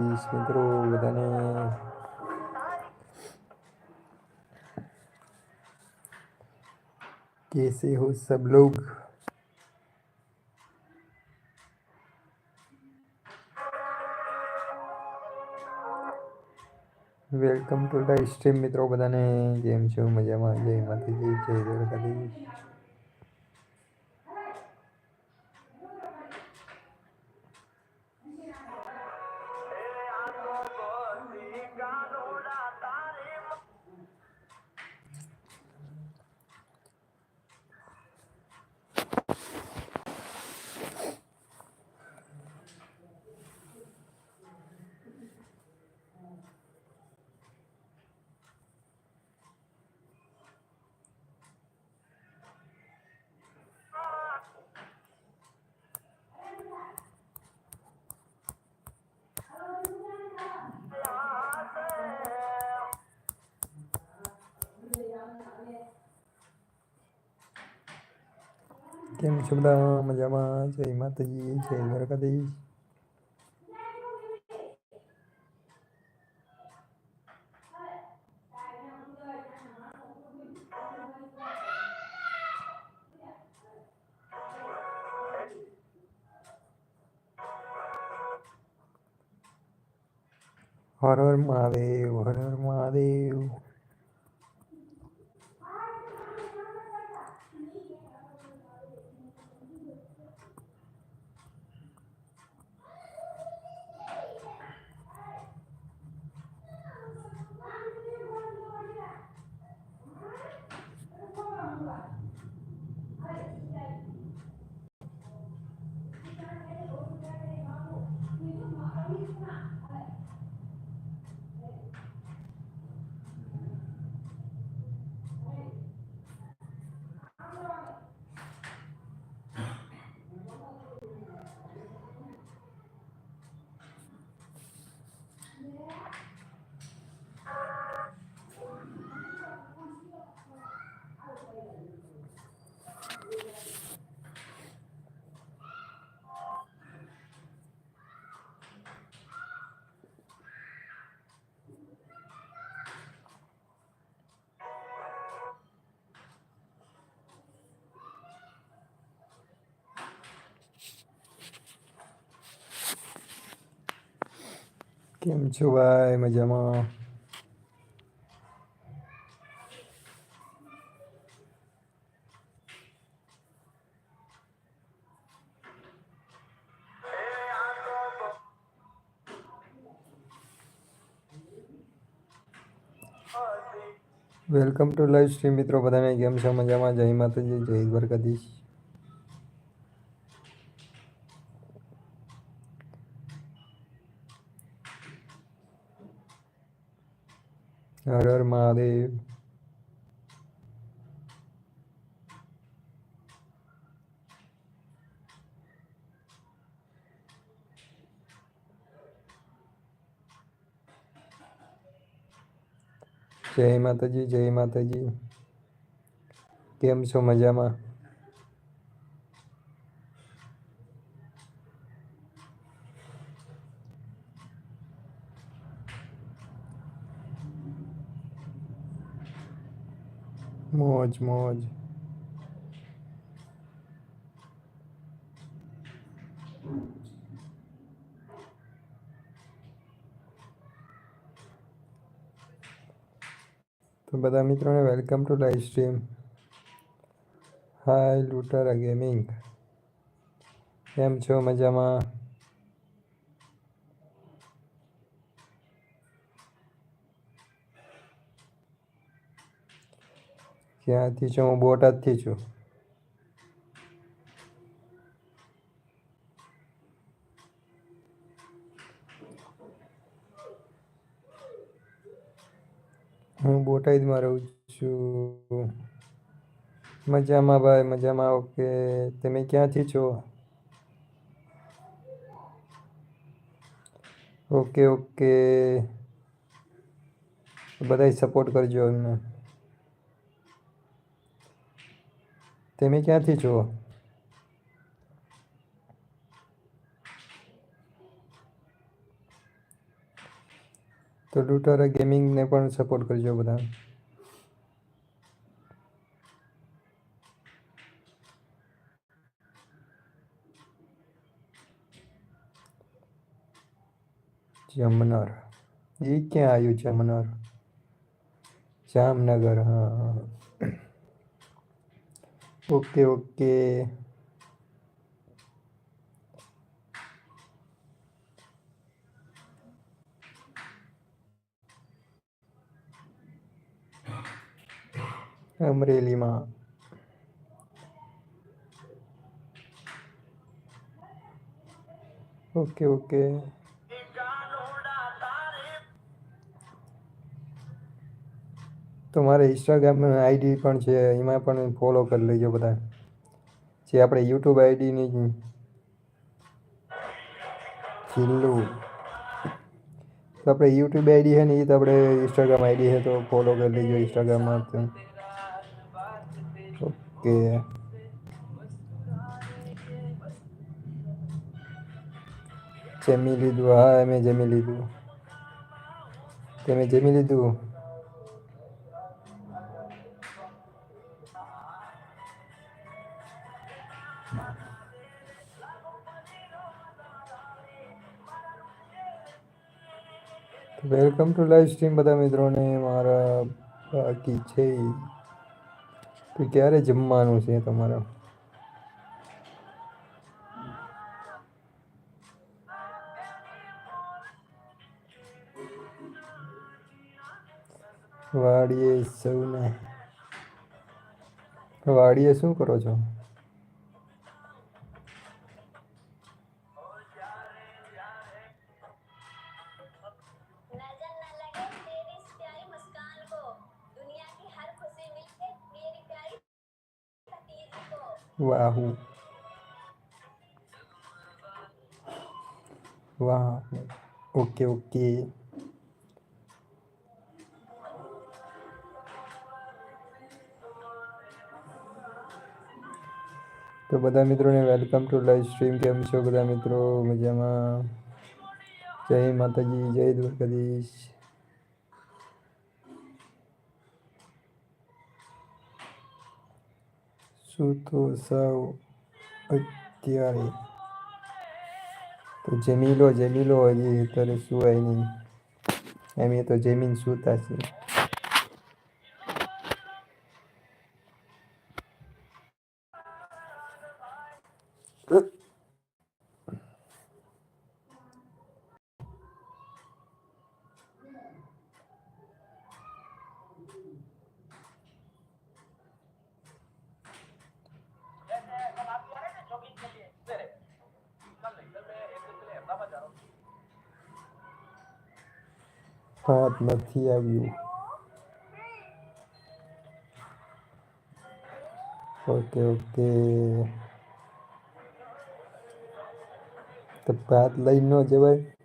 મિત્રો બધાને कैसे हो सब लोग વેલકમ ટુ ધ સ્ટ્રીમ મિત્રો બધાને કેમ છો મજામાં જય માતાજી જય દ્વારકાધીશ કેમ છો બધા? મજામાં? જય માતાજી જય દ્વારકાધીશ. હર હર મહાદેવ હર હર મહાદેવ. કેમ છો ભાઈ? મજામાં? વેલકમ ટુ લાઈવ સ્ટ્રીમ મિત્રો. બધાને કેમ છો? મજામાં? જય માતાજી, જય દ્વારકાધીશ. હર હર મહાદેવ જય માતાજી જય માતાજી કેમ છો મજામાં મોજ મોજ તો બધા મિત્રોને welcome to live stream hi Lootera gaming કેમ છો? મજામાં? ક્યાંથી છું? હું બોટાદથી છું. હું બોટાદમાં રહું છું. મજામાં ભાઈ, મજામાં. ઓકે, તમે ક્યાંથી છો? Okay okay. બધાય સપોર્ટ કરજો એમને. તમે ક્યાંથી છો તો લૂંટારા ગેમિંગને પણ સપોર્ટ કરજો બધા. જમનર. એ ક્યાં આવ્યું જમનર? જામનગર, હા હા. ઓકે ઓકે અમરેલીમાં ઓકે ઓકે તો મારે ઇન્સ્ટાગ્રામ આઈડી પણ છે, એમાં પણ ફોલો કરી લેજો બધા. જે આપણે યુટ્યુબ આઈડીની છેલ્લું. તો આપણે યુટ્યુબ આઈડી છે ને, એ તો આપણે ઇન્સ્ટાગ્રામ આઈડી છે, તો ફોલો કરી લેજો ઇન્સ્ટાગ્રામમાં ઓકે. જમી લીધું, હા મેં જમી લીધું. તમે જમી લીધું? વેલકમ ટુ લાઈવ સ્ટ્રીમ બધા મિત્રોને, મારા બાકી છે તો ક્યારે જમવાનું છે તમારા? વાડીએ સૌને. વાડીએ શું કરો છો? વાહુ. વાહ. Okay okay. તો બધા મિત્રોને વેલકમ ટુ લાઈવ સ્ટ્રીમ કેમ છો બધા મિત્રો? મજામાં? જય માતાજી, જય દ્વારકાધીશ. શું તો સાવ અત્યારે. તો જમી લો હજી અત્યારે સુવાય નહીં. એમ એ તો જમીન સૂતા છે. ભાત નથી આવ્યું. ઓકે ઓકે તો ભાત લઈ ન જવાય?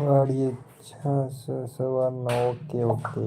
વાડીએ છાસ સવારના okay okay.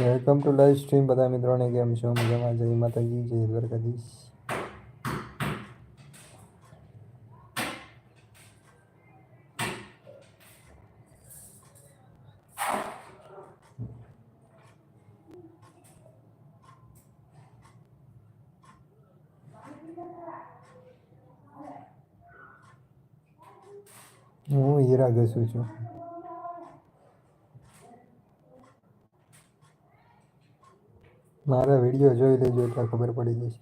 Welcome to live stream બધા મિત્રોને કેમ છો? મજામાં? જય માતાજી, જય દ્વારકાધીશ. હું હીરા ઘસું છું. મારા વીડિયો જોઈ લેજો એટલે ખબર પડી જશે.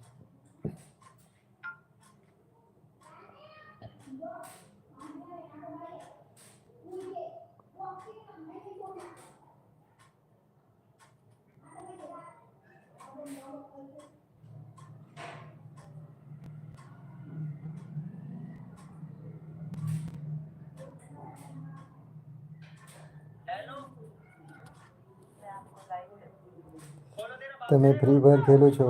તમે ફ્રી ફાયર ખેલો છો.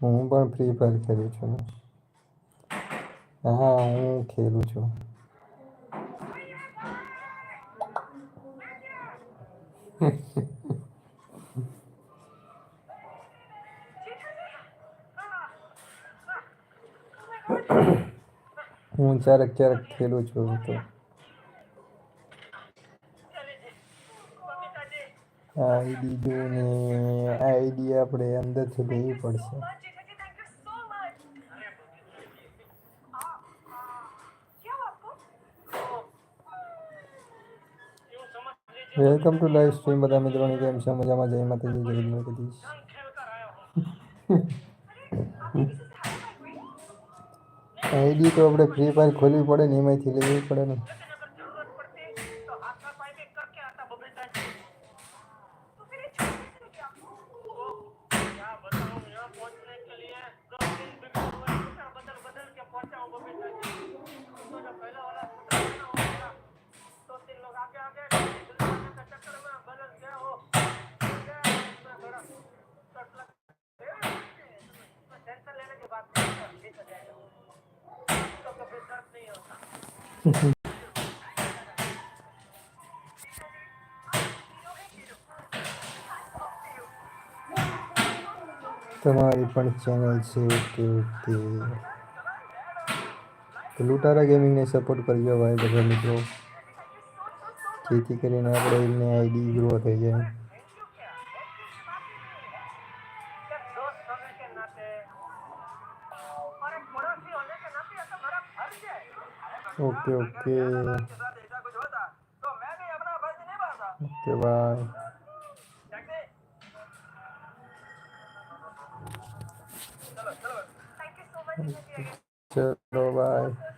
હું પણ ફ્રી ફાયર ખેલું છું. હા, હું ખેલું છું. હું ક્યારેક ક્યારેક ખેલું છું તો. આઈડી જોને આઈડી આપણે અંદરથી લેવી પડશે. વેલકમ ટુ લાઈવ સ્ટ્રીમ બધા મિત્રોની કેમ છે? મજામાં? જય માતાજી, જય દ્વારકાધીશ આઈડી તો આપણે ફ્રી ફાયર ખોલવી પડે ને એમાંથી લેવી પડે ને. તમારી પણ ચેનલ છે ઓકે ઓકે તો લૂંટારા ગેમિંગને સપોર્ટ કરજો ભાઈ બધા મિત્રો. જેથી કરીને આપણે એમને આઈડી ગ્રો થઈ જાય. ઓકે ઓકે ઓકે બાય ચલો બાય